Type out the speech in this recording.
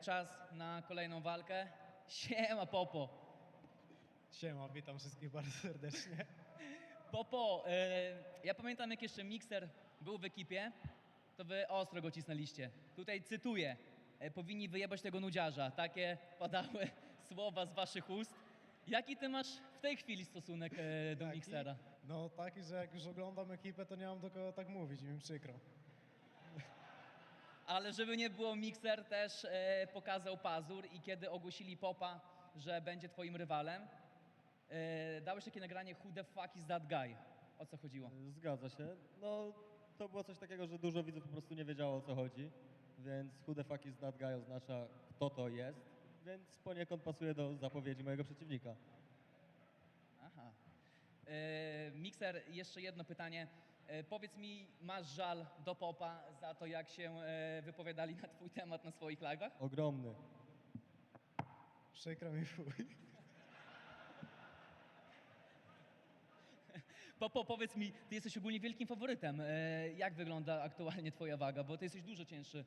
czas na kolejną walkę. Siema, Popo. Siema, witam wszystkich bardzo serdecznie. Popo, e, ja pamiętam jak jeszcze Mixer był w ekipie, to wy ostro go cisnęliście. Tutaj cytuję, e, powinni wyjebać tego nudziarza. Takie padały słowa z waszych ust. Jaki ty masz w tej chwili stosunek e, do Jaki? Mixera? No taki, że jak już oglądam ekipę, to nie mam do kogo tak mówić, mi przykro. Ale żeby nie było, Mixer też e, pokazał pazur i kiedy ogłosili Popa, że będzie twoim rywalem, e, dałeś takie nagranie Who the fuck is that guy? O co chodziło? Zgadza się. No, to było coś takiego, że dużo widzów po prostu nie wiedziało o co chodzi, więc who the fuck is that guy oznacza kto to jest, więc poniekąd pasuje do zapowiedzi mojego przeciwnika. Aha. E, Mixer, jeszcze jedno pytanie. E, powiedz mi, masz żal do Popa za to, jak się e, wypowiadali na twój temat na swoich live'ach? Ogromny. Przykro mi chuj. Popo, powiedz mi, ty jesteś ogólnie wielkim faworytem. E, jak wygląda aktualnie twoja waga? Bo ty jesteś dużo cięższy